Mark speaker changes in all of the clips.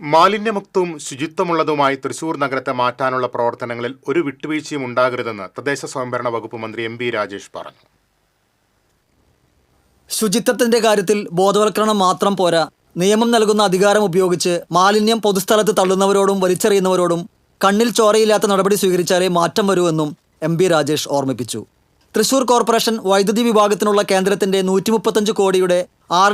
Speaker 1: മാലിന്യമുക്തവും ശുചിത്വമുള്ളതുമായി തൃശൂർ നഗരത്തെ മാറ്റാനുള്ള പ്രവർത്തനങ്ങളിൽ ഒരു വിട്ടുവീഴ്ചയും ഉണ്ടാകരുതെന്ന് തദ്ദേശ സ്വയംഭരണ വകുപ്പ് മന്ത്രി എം രാജേഷ് പറഞ്ഞു.
Speaker 2: ശുചിത്വത്തിന്റെ കാര്യത്തിൽ ബോധവൽക്കരണം മാത്രം പോരാ. നിയമം നൽകുന്ന അധികാരം ഉപയോഗിച്ച് മാലിന്യം പൊതുസ്ഥലത്ത് തള്ളുന്നവരോടും വലിച്ചെറിയുന്നവരോടും കണ്ണിൽ ചോരയില്ലാത്ത നടപടി സ്വീകരിച്ചാലേ മാറ്റം വരുമെന്നും എം ബി രാജേഷ് ഓർമ്മിപ്പിച്ചു. തൃശൂർ കോർപ്പറേഷൻ വൈദ്യുതി വിഭാഗത്തിനുള്ള കേന്ദ്രത്തിന്റെ നൂറ്റി കോടിയുടെ ആർ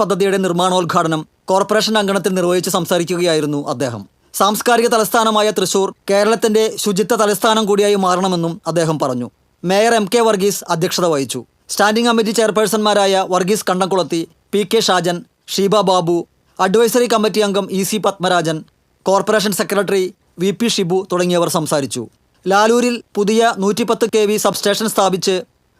Speaker 2: പദ്ധതിയുടെ നിർമ്മാണോദ്ഘാടനം കോർപ്പറേഷൻ അങ്കണത്തിൽ നിർവഹിച്ച് സംസാരിക്കുകയായിരുന്നു അദ്ദേഹം. സാംസ്കാരിക തലസ്ഥാനമായ തൃശൂർ കേരളത്തിന്റെ ശുചിത്വ തലസ്ഥാനം കൂടിയായി മാറണമെന്നും അദ്ദേഹം പറഞ്ഞു. മേയർ എം കെ വർഗീസ് അധ്യക്ഷത വഹിച്ചു. Standing committee ചെയർപേഴ്സൺമാരായ Varghese Kandamkulathi P K Shajan Sheeba Babu advisory committee അംഗം E C Padmarajan corporation secretary V P Shibu തുടങ്ങിയവർ സംസാരിച്ചു. ലാലൂരിൽ പുതിയ നൂറ്റിപ്പത്ത് കെ വി സബ്സ്റ്റേഷൻ സ്ഥാപിച്ച്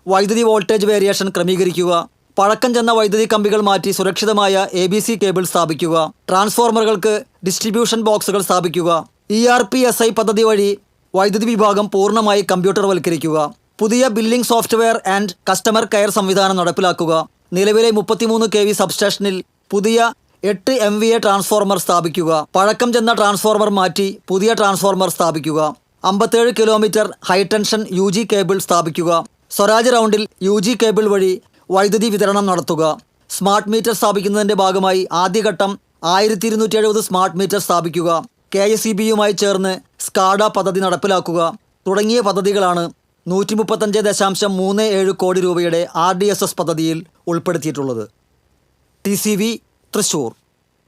Speaker 2: വൈദ്യുതി വോൾട്ടേജ് വേരിയേഷൻ ക്രമീകരിക്കുക പഴക്കം ചെന്ന വൈദ്യുതി കമ്പികൾ മാറ്റി സുരക്ഷിതമായ എ ബി സി കേബിൾ സ്ഥാപിക്കുക. ട്രാൻസ്ഫോർമറുകൾക്ക് ഡിസ്ട്രിബ്യൂഷൻ ബോക്സുകൾ സ്ഥാപിക്കുക. E R P S I പദ്ധതി വഴി വൈദ്യുതി വിഭാഗം പൂർണമായി കമ്പ്യൂട്ടർവൽക്കരിക്കുക. പുതിയ billing software and customer care സംവിധാനം നടപ്പിലാക്കുക. നിലവിലെ മുപ്പത്തിമൂന്ന് കെ വി സബ്സ്റ്റേഷനിൽ പുതിയ എട്ട് എം വി എ ട്രാൻസ്ഫോർമർ സ്ഥാപിക്കുക. പഴക്കം ചെന്ന ട്രാൻസ്ഫോർമർ മാറ്റി പുതിയ ട്രാൻസ്ഫോർമർ സ്ഥാപിക്കുക. അമ്പത്തേഴ് kilometre high tension U G cable സ്ഥാപിക്കുക. സ്വരാജ് റൗണ്ടിൽ യു ജി കേബിൾ വഴി വൈദ്യുതി വിതരണം നടത്തുക. സ്മാർട്ട് മീറ്റർ സ്ഥാപിക്കുന്നതിന്റെ ഭാഗമായി ആദ്യഘട്ടം ആയിരത്തി ഇരുന്നൂറ്റി എഴുപത് സ്മാർട്ട് മീറ്റർ സ്ഥാപിക്കുക. കെ എസ് ഇ ബിയുമായി ചേർന്ന് സ്കാഡ പദ്ധതി നടപ്പിലാക്കുക. തുടങ്ങിയ പദ്ധതികളാണ് നൂറ്റി മുപ്പത്തഞ്ച് ദശാംശം മൂന്ന് ഏഴ് കോടി രൂപയുടെ ആർ ഡി എസ് എസ് പദ്ധതിയിൽ ഉൾപ്പെടുത്തിയിട്ടുള്ളത്. T C V Thrissur.